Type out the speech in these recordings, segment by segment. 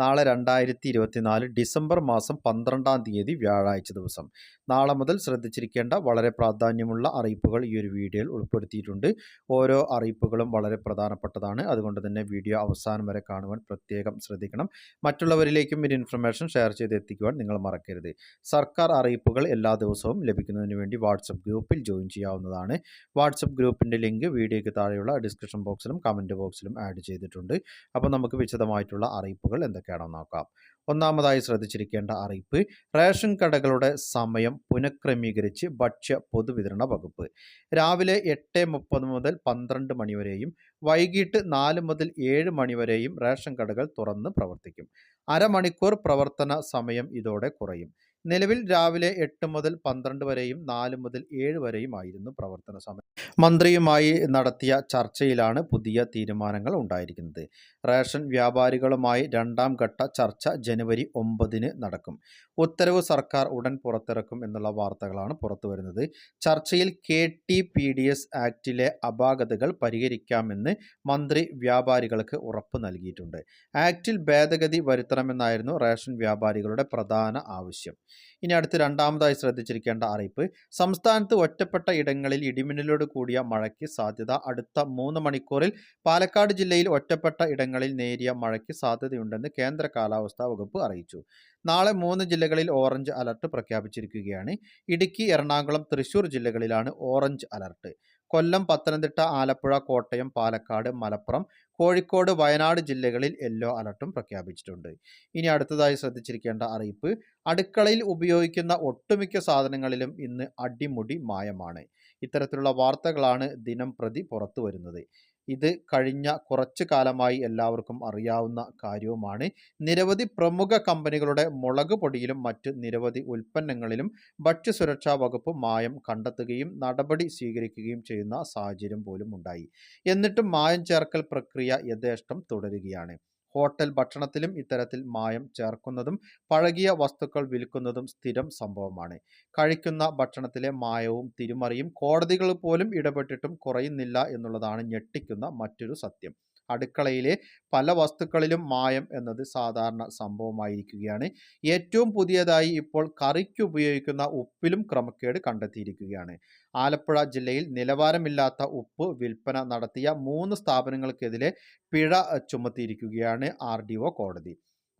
നാളെ രണ്ടായിരത്തി ഇരുപത്തിനാല് ഡിസംബർ മാസം പന്ത്രണ്ടാം തീയതി വ്യാഴാഴ്ച ദിവസം. നാളെ മുതൽ ശ്രദ്ധിച്ചിരിക്കേണ്ട വളരെ പ്രാധാന്യമുള്ള അറിയിപ്പുകൾ ഈ ഒരു വീഡിയോയിൽ ഉൾപ്പെടുത്തിയിട്ടുണ്ട്. ഓരോ അറിയിപ്പുകളും വളരെ പ്രധാനപ്പെട്ടതാണ്. അതുകൊണ്ട് തന്നെ വീഡിയോ അവസാനം വരെ കാണുവാൻ പ്രത്യേകം ശ്രദ്ധിക്കണം. മറ്റുള്ളവരിലേക്കും ഒരു ഇൻഫർമേഷൻ ഷെയർ ചെയ്ത് എത്തിക്കുവാൻ നിങ്ങൾ മറക്കരുത്. സർക്കാർ അറിയിപ്പുകൾ എല്ലാ ദിവസവും ലഭിക്കുന്നതിന് വേണ്ടി വാട്സപ്പ് ഗ്രൂപ്പിൽ ജോയിൻ ചെയ്യാവുന്നതാണ്. വാട്സപ്പ് ഗ്രൂപ്പിന്റെ ലിങ്ക് വീഡിയോയ്ക്ക് താഴെയുള്ള ഡിസ്ക്രിപ്ഷൻ ബോക്സിലും കമന്റ് ബോക്സിലും ആഡ് ചെയ്തിട്ടുണ്ട്. അപ്പോൾ നമുക്ക് വിശദമായിട്ടുള്ള അറിയിപ്പുകൾ എന്തൊക്കെയാണെന്ന് നോക്കാം. ഒന്നാമതായി ശ്രദ്ധിച്ചിരിക്കേണ്ട അറിയിപ്പ് റേഷൻ കടകളുടെ സമയം പുനഃക്രമീകരിച്ച് ഭക്ഷ്യ പൊതുവിതരണ വകുപ്പ്. രാവിലെ എട്ട് മുപ്പത് മുതൽ പന്ത്രണ്ട് മണിവരെയും വൈകിട്ട് നാല് മുതൽ ഏഴ് മണിവരെയും റേഷൻ കടകൾ തുറന്ന് പ്രവർത്തിക്കും. അരമണിക്കൂർ പ്രവർത്തന സമയം ഇതോടെ കുറയും. നിലവിൽ രാവിലെ എട്ട് മുതൽ പന്ത്രണ്ട് വരെയും നാല് മുതൽ ഏഴ് വരെയുമായിരുന്നു പ്രവർത്തന സമയം. മന്ത്രിയുമായി നടത്തിയ ചർച്ചയിലാണ് പുതിയ തീരുമാനങ്ങൾ ഉണ്ടായിരിക്കുന്നത്. റേഷൻ വ്യാപാരികളുമായി രണ്ടാം ഘട്ട ചർച്ച ജനുവരി ഒമ്പതിന് നടക്കും. ഉത്തരവ് സർക്കാർ ഉടൻ പുറത്തിറക്കും എന്നുള്ള വാർത്തകളാണ് പുറത്തുവരുന്നത്. ചർച്ചയിൽ K T P D S ആക്ടിലെ അപാകതകൾ പരിഹരിക്കാമെന്ന് മന്ത്രി വ്യാപാരികൾക്ക് ഉറപ്പ് നൽകിയിട്ടുണ്ട്. ആക്ടിൽ ഭേദഗതി വരുത്തണമെന്നായിരുന്നു റേഷൻ വ്യാപാരികളുടെ പ്രധാന ആവശ്യം. ഇനി അടുത്ത് രണ്ടാമതായി ശ്രദ്ധിച്ചിരിക്കേണ്ട അറിയിപ്പ്. സംസ്ഥാനത്ത് ഒറ്റപ്പെട്ട ഇടങ്ങളിൽ ഇടിമിന്നലോട് കൂടിയ മഴയ്ക്ക് സാധ്യത അടുത്ത മൂന്ന് മണിക്കൂറിൽ പാലക്കാട് ജില്ലയിൽ ഒറ്റപ്പെട്ട ഇടങ്ങളിൽ നേരിയ മഴയ്ക്ക് സാധ്യതയുണ്ടെന്ന് കേന്ദ്ര കാലാവസ്ഥാ വകുപ്പ് അറിയിച്ചു. നാളെ മൂന്ന് ജില്ലകളിൽ ഓറഞ്ച് അലർട്ട് പ്രഖ്യാപിച്ചിരിക്കുകയാണ്. ഇടുക്കി എറണാകുളം തൃശൂർ ജില്ലകളിലാണ് ഓറഞ്ച് അലർട്ട്. കൊല്ലം പത്തനംതിട്ട ആലപ്പുഴ കോട്ടയം പാലക്കാട് മലപ്പുറം കോഴിക്കോട് വയനാട് ജില്ലകളിൽ യെല്ലോ അലർട്ടും പ്രഖ്യാപിച്ചിട്ടുണ്ട്. ഇനി അടുത്തതായി ശ്രദ്ധിച്ചിരിക്കേണ്ട അറിയിപ്പ് അടുക്കളയിൽ ഉപയോഗിക്കുന്ന ഒട്ടുമിക്ക സാധനങ്ങളിലും ഇന്ന് അടിമുടി മായമാണ്. ഇത്തരത്തിലുള്ള വാർത്തകളാണ് ദിനം പ്രതി പുറത്തു വരുന്നത് ഇത് കഴിഞ്ഞ കുറച്ചു കാലമായി എല്ലാവർക്കും അറിയാവുന്ന കാര്യവുമാണ്. നിരവധി പ്രമുഖ കമ്പനികളുടെ മുളക് പൊടിയിലും മറ്റ് നിരവധി ഉൽപ്പന്നങ്ങളിലും ഭക്ഷ്യസുരക്ഷാ വകുപ്പ് മായം കണ്ടെത്തുകയും നടപടി സ്വീകരിക്കുകയും ചെയ്യുന്ന സാഹചര്യം പോലും ഉണ്ടായി. എന്നിട്ടും മായം ചേർക്കൽ പ്രക്രിയ യഥേഷ്ടം തുടരുകയാണ്. ഹോട്ടൽ ഭക്ഷണത്തിലും ഇത്തരത്തിൽ മായം ചേർക്കുന്നതും പഴകിയ വസ്തുക്കൾ വിൽക്കുന്നതും സ്ഥിരം സംഭവമാണ്. കഴിക്കുന്ന ഭക്ഷണത്തിലെ മായവും തിരിമറിയും കോടതികൾ പോലും ഇടപെട്ടിട്ടും കുറയുന്നില്ല എന്നുള്ളതാണ് ഞെട്ടിക്കുന്ന മറ്റൊരു സത്യം. അടുക്കളയിലെ പല വസ്തുക്കളിലും മായം എന്നത് സാധാരണ സംഭവമായിരിക്കുകയാണ്. ഏറ്റവും പുതിയതായി ഇപ്പോൾ കറിക്ക് ഉപയോഗിക്കുന്ന ഉപ്പിലും ക്രമക്കേട് കണ്ടെത്തിയിരിക്കുകയാണ്. ആലപ്പുഴ ജില്ലയിൽ നിലവാരമില്ലാത്ത ഉപ്പ് വിൽപ്പന നടത്തിയ മൂന്ന് സ്ഥാപനങ്ങൾക്കെതിരെ പിഴ ചുമത്തിയിരിക്കുകയാണ് ആർ കോടതി.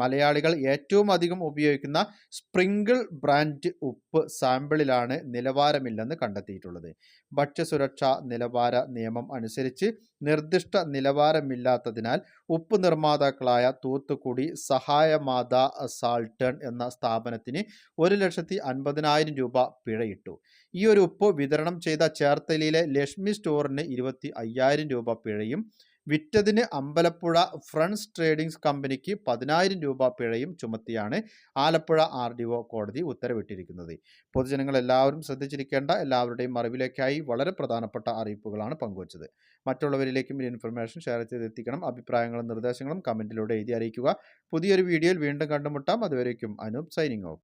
മലയാളികൾ ഏറ്റവും അധികം ഉപയോഗിക്കുന്ന സ്പ്രിങ്കിൾ ബ്രാൻഡ് ഉപ്പ് സാമ്പിളിലാണ് നിലവാരമില്ലെന്ന് കണ്ടെത്തിയിട്ടുള്ളത്. ഭക്ഷ്യസുരക്ഷാ നിലവാര നിയമം അനുസരിച്ച് നിർദ്ദിഷ്ട നിലവാരമില്ലാത്തതിനാൽ ഉപ്പ് നിർമ്മാതാക്കളായ തൂത്തുക്കുടി സഹായമാത സാൾട്ടൺ എന്ന സ്ഥാപനത്തിന് ഒരു ലക്ഷത്തി അൻപതിനായിരം രൂപ പിഴയിട്ടു. ഈ ഒരു ഉപ്പ് വിതരണം ചെയ്ത ചേർത്തലയിലെ ലക്ഷ്മി സ്റ്റോറിന് ഇരുപത്തി അയ്യായിരം രൂപ പിഴയും. വിറ്റതിന് അമ്പലപ്പുഴ ഫ്രണ്ട്സ് ട്രേഡിംഗ്സ് കമ്പനിക്ക് പതിനായിരം രൂപ പിഴയും ചുമത്തിയാണ് ആലപ്പുഴ ആർ ഡി ഒ കോടതി ഉത്തരവിട്ടിരിക്കുന്നത്. പൊതുജനങ്ങൾ എല്ലാവരും ശ്രദ്ധിച്ചിരിക്കേണ്ട എല്ലാവരുടെയും അറിവിലേക്കായി വളരെ പ്രധാനപ്പെട്ട അറിയിപ്പുകളാണ് പങ്കുവച്ചത്. മറ്റുള്ളവരിലേക്കും ഈ ഇൻഫർമേഷൻ ഷെയർ ചെയ്തെത്തിക്കണം. അഭിപ്രായങ്ങളും നിർദ്ദേശങ്ങളും കമന്റിലൂടെ എഴുതി അറിയിക്കുക. പുതിയൊരു വീഡിയോയിൽ വീണ്ടും കണ്ടുമുട്ടാം. അതുവരേക്കും അനൂപ് സൈനിങ് ഓഫ്.